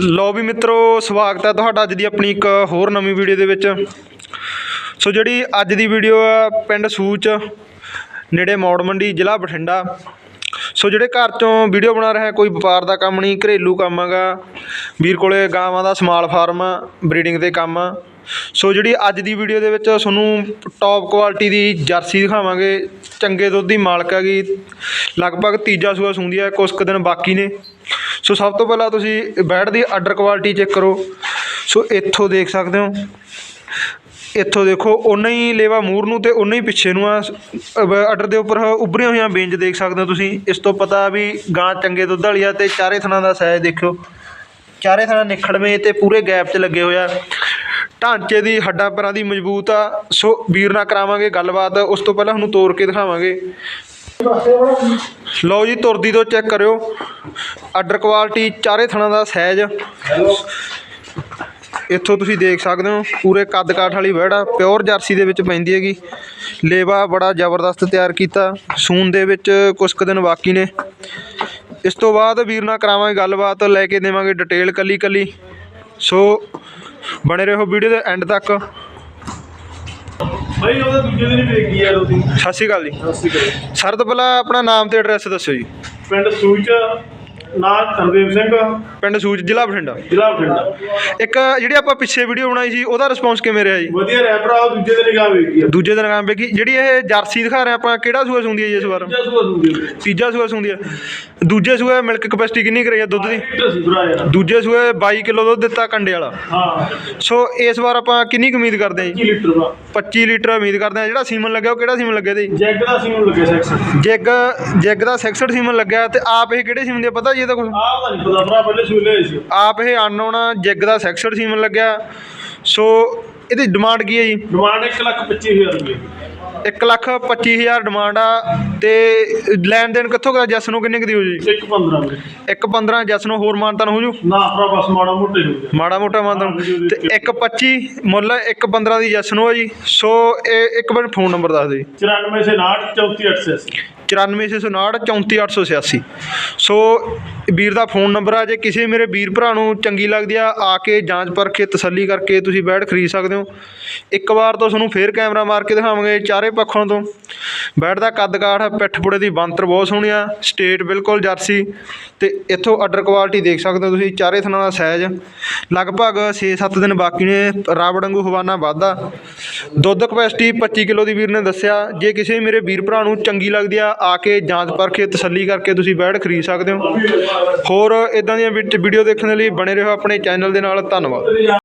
ਲੋ ਵੀ ਮਿੱਤਰੋ, ਸਵਾਗਤ ਹੈ ਤੁਹਾਡਾ ਅੱਜ ਦੀ ਆਪਣੀ ਇੱਕ ਹੋਰ ਨਵੀਂ ਵੀਡੀਓ ਦੇ ਵਿੱਚ। ਸੋ ਜਿਹੜੀ ਅੱਜ ਦੀ ਵੀਡੀਓ ਆ, ਪਿੰਡ ਸੂਚ, ਨੇੜੇ ਮੌੜ ਮੰਡੀ, ਜ਼ਿਲ੍ਹਾ ਬਠਿੰਡਾ। ਸੋ ਜਿਹੜੇ ਘਰ ਚੋਂ ਵੀਡੀਓ ਬਣਾ ਰਿਹਾ, ਕੋਈ ਵਪਾਰ ਦਾ ਕੰਮ ਨਹੀਂ, ਘਰੇਲੂ ਕੰਮ ਹੈਗਾ। ਵੀਰ ਕੋਲੇ ਗਾਵਾਂ ਦਾ ਸਮਾਲ ਫਾਰਮ, ਬਰੀਡਿੰਗ ਦੇ ਕੰਮ। ਆ ਸੋ ਜਿਹੜੀ ਅੱਜ ਦੀ ਵੀਡੀਓ ਦੇ ਵਿੱਚ ਤੁਹਾਨੂੰ ਟੌਪ ਕੁਆਲਿਟੀ ਦੀ ਜਰਸੀ ਦਿਖਾਵਾਂਗੇ। ਚੰਗੇ ਦੁੱਧ ਦੀ ਮਾਲਕ ਹੈਗੀ। ਲਗਭਗ ਤੀਜਾ ਸੂਆ ਸੂੰਦੀ ਹੈ, ਕੁਛ ਕੁ ਦਿਨ ਬਾਕੀ ਨੇ। ਸੋ ਸਭ ਤੋਂ ਪਹਿਲਾਂ ਤੁਸੀਂ ਬੈਡ ਦੀ ਆਰਡਰ ਕੁਆਲਿਟੀ ਚੈੱਕ ਕਰੋ। ਸੋ ਇੱਥੋਂ ਦੇਖ ਸਕਦੇ ਹੋ। ਇੱਥੋਂ ਦੇਖੋ ਉਨਾ ਹੀ ਲੇਵਾ ਮੂਰ ਨੂੰ ਤੇ ਉਨਾ ਹੀ ਪਿੱਛੇ ਨੂੰ ਆ। ਆਰਡਰ ਦੇ ਉੱਪਰ ਉੱਭਰੀਆਂ ਹੋਈਆਂ ਬੇਂਜ ਦੇਖ ਸਕਦੇ ਹੋ ਤੁਸੀਂ। ਇਸ ਤੋਂ ਪਤਾ ਵੀ ਗਾਂ ਚੰਗੇ ਦੁੱਧ ਵਾਲੀ ਆ ਤੇ ਚਾਰੇ ਥਣਾਂ ਦਾ ਸਾਈਜ਼ ਦੇਖਿਓ। ਚਾਰੇ ਥਣਾ ਨਿਖੜਵੇਂ ਤੇ ਪੂਰੇ ਗੈਪ 'ਚ ਲੱਗੇ ਹੋਇਆ ਢਾਂਚੇ ਦੀ ਹੱਡਾਂ ਪਰਾਂ ਦੀ ਮਜ਼ਬੂਤ ਆ। ਸੋ ਵੀਰ ਨਾਲ ਕਰਾਵਾਂਗੇ ਗੱਲਬਾਤ। ਉਸ ਤੋਂ ਪਹਿਲਾਂ ਤੁਹਾਨੂੰ ਤੋੜ ਕੇ ਦਿਖਾਵਾਂਗੇ। ਲਓ ਜੀ, ਤੁਰਦੀ ਤੋਂ ਚੈੱਕ ਕਰਿਓ। ਆਰਡਰ ਕੁਆਲਿਟੀ ਚਾਰੇ ਥਣਾਂ ਦਾ ਸਾਈਜ਼ ਇੱਥੋਂ ਤੁਸੀਂ ਦੇਖ ਸਕਦੇ ਹੋ, ਪੂਰੇ ਕੱਦ ਕਾਠ ਵਾਲੀ ਵਹਿੜਾ ਪਿਓਰ ਜਰਸੀ ਦੇ ਵਿੱਚ ਪੈਂਦੀ ਹੈਗੀ। ਲੇਵਾ ਬੜਾ ਜ਼ਬਰਦਸਤ ਤਿਆਰ ਕੀਤਾ। ਸੂਨ ਦੇ ਵਿੱਚ ਕੁਝ ਕੁ ਦਿਨ ਬਾਕੀ ਨੇ। ਇਸ ਤੋਂ ਬਾਅਦ ਵੀਰ ਨਾਲ ਕਰਾਵਾਂਗੇ ਗੱਲਬਾਤ, ਲੈ ਕੇ ਦੇਵਾਂਗੇ ਡਿਟੇਲ ਕੱਲੀ ਕੱਲੀ ਸੋ ਬਣੇ ਰਹੋ ਵੀਡੀਓ ਦੇ ਐਂਡ ਤੱਕ। ਭਾਈ ਉਹਦਾ ਦੂਜੇ ਦਿਨ ਹੀ ਗਈ ਯਾਰ ਉਹਦੀ। ਸਤਿ ਸ਼੍ਰੀ ਅਕਾਲ ਜੀ। ਸਰ ਤੋਂ ਪਹਿਲਾਂ ਆਪਣਾ ਨਾਮ ਤੇ ਐਡਰੈਸ ਦੱਸਿਓ ਜੀ। ਪਿੰਡ ਸੂਚ ਨਾਂ ਹਰਦੇਵ ਸਿੰਘ। ਪਿੰਡ ਸੂਚ ਜ਼ਿਲ੍ਹਾ ਬਠਿੰਡਾ। ਜ਼ਿਲ੍ਹਾ ਬਠਿੰਡਾ। ਇੱਕ ਜਿਹੜੀ ਆਪਾਂ ਪਿੱਛੇ ਵੀਡੀਓ ਬਣਾਈ ਸੀ ਉਹਦਾ ਰਿਸਪੌਂਸ ਕਿਵੇਂ ਰਿਹਾ ਜੀ? ਵਧੀਆ ਰਹਿ ਭਰਾ ਉਹ ਦੂਜੇ ਦਿਨ ਹੀ ਗਾਂ ਗਈ ਆ ਦੂਜੇ ਦਿਨ ਕੰਮ ਵੇਖੀ ਜਿਹੜੀ ਇਹ ਜਰਸੀ ਦਿਖਾ ਰਹੇ ਆਪਾਂ ਕਿਹੜਾ ਸੂਆ ਸੁੰਦੀ ਹੈ ਜੀ ਇਸ ਵਾਰ? ਦੂਜਾ ਸੂਆ ਦੂਜੇ ਦਿਨ ਤੀਜਾ ਸੂਆ ਸੁੰਦੀ ਹੈ। ਦੂਜੇ ਸੂਏ ਮਿਲਕ ਕਪੈਸਿਟੀ ਕਿੰਨੀ ਕਰੀ ਹੈ ਦੁੱਧ ਦੀ? ਲੀਟਰ ਸੀ ਭਰਾ ਯਾਰ। ਦੂਜੇ ਸੂਏ 22 ਕਿਲੋ ਦੁੱਧ ਦਿੱਤਾ ਕੰਡੇ ਵਾਲਾ। ਹਾਂ। ਸੋ ਇਸ ਵਾਰ ਆਪਾਂ ਕਿੰਨੀ ਕੁ ਉਮੀਦ ਕਰਦੇ ਹਾਂ 25 ਜੀ ਲੀਟਰ ਦਾ 25 ਲੀਟਰ ਉਮੀਦ ਕਰਦੇ ਹਾਂ ਜਿਹੜਾ ਸੀਮਨ ਲੱਗਿਆ ਉਹ ਕਿਹੜਾ ਸੀਮਨ ਲੱਗਿਆ ਤੇ ਜੈਗ ਦਾ ਸੀ ਨੂੰ ਲੱਗੇ ਸੈਕਸ ਜੈਗ ਜੈਗ ਦਾ 66 ਸੀਮਨ ਲੱਗਿਆ ਤੇ ਆਪ ਇਹ ਕਿਹੜੇ ਸੀਮਨ ਦੇ ਪਤਾ ਜੀ ਇਹਦਾ ਕੁਝ ਆਹ ਦਾ ਨਹੀਂ ਪਤਾ ਭਰਾ ਪਹਿਲੇ ਸੂਲੇ ਹੋਏ ਸੀ। ਆਪ ਇਹ ਅਨਨੋਨ ਜੈਗ ਦਾ 66 ਸੀਮਨ ਲੱਗਿਆ। ਸੋ ਇਹਦੀ ਡਿਮਾਂਡ ਕੀ ਹੈ ਜੀ? ਡਿਮਾਂਡ 1 ਲੱਖ 25000 ਰੁਪਏ। 1 ਲੱਖ 25000 ਡਿਮਾਂਡ ਆ ਤੇ ਲੈਣ ਦੇਣ ਕਿੱਥੋਂ ਕਰਾ? ਜੱਸ ਨੂੰ ਕਿੰਨੇ ਕੁ ਦੀ ਹੋ ਜੀ? 1 15 ਦੇ। 1 15 ਜੱਸ ਨੂੰ ਹੋਰ ਮਾਨਤਨ ਹੋ ਜੂ? ਨਾ ਭਰਾ ਬਸ ਮਾੜਾ ਮੋਟੇ ਹੋ ਮਾੜਾ ਮੋਟਾ ਮਾਨਤਨ ਤੇ 1 25 ਮੁੱਲ 1 15 ਦੀ ਜੱਸ ਨੂੰ ਆ ਜੀ। ਸੋ ਇਹ ਇੱਕ ਵਾਰ ਫੋਨ ਨੰਬਰ ਦੱਸ ਦਿਓ ਜੀ। 94 ਸੇ 69 34 94659 34886 ਸੋ ਵੀਰ ਦਾ ਫੋਨ ਨੰਬਰ ਆ ਜੇ ਕਿਸੇ ਮੇਰੇ ਵੀਰ ਭਰਾ ਨੂੰ ਚੰਗੀ ਲੱਗਦੀ ਆ ਆ ਕੇ ਜਾਂਚ ਪਰਖੇ ਤਸੱਲੀ ਕਰਕੇ ਤੁਸੀਂ ਬੈਡ ਖਰੀਦ ਸਕਦੇ ਹੋ। ਇੱਕ ਵਾਰ ਤੋਂ ਤੁਹਾਨੂੰ ਫੇਰ ਕੈਮਰਾ ਮਾਰ ਕੇ ਦਿਖਾਵਾਂਗੇ ਚਾਰੇ ਪੱਖੋਂ ਤੋਂ। ਬੈਡ ਦਾ ਕੱਦ ਕਾਠ, ਪਿੱਠ ਪੁੜੇ ਦੀ ਬੰਤਰ ਬਹੁਤ ਸੋਹਣੀ ਆ ਸਟੇਟ ਬਿਲਕੁਲ ਜਰਸੀ। ਤੇ ਇੱਥੋਂ ਆਰਡਰ ਕੁਆਲਿਟੀ ਦੇਖ ਸਕਦੇ ਹੋ ਤੁਸੀਂ, ਚਾਰੇ ਥਣਾਂ ਦਾ ਸਾਈਜ਼ ਲਗਭਗ 6-7 ਦਿਨ ਬਾਕੀ ਨੇ ਰਾਵੜ ਵਾਂਗੂ ਹਵਾਨਾ ਵਾਧਾ। ਦੁੱਧ ਕਪੈਸਿਟੀ 25 ਕਿਲੋ ਦੀ ਵੀਰ ਨੇ ਦੱਸਿਆ, ਜੇ ਕਿਸੇ ਮੇਰੇ ਵੀਰ ਭਰਾ ਨੂੰ ਚੰਗੀ ਲੱਗਦੀ ਆ ਆ ਕੇ ਜਾਂਚ ਪਰਖੇ, ਤਸੱਲੀ ਕਰਕੇ ਤੁਸੀਂ ਬੈਡ ਖਰੀਦ ਸਕਦੇ ਹੋ। ਹੋਰ ਇਦਾਂ ਦੀਆਂ ਵੀਡੀਓ ਦੇਖਣ ਦੇ ਲਈ ਬਣੇ ਰਹੋ ਆਪਣੇ ਚੈਨਲ ਦੇ ਨਾਲ, ਧੰਨਵਾਦ।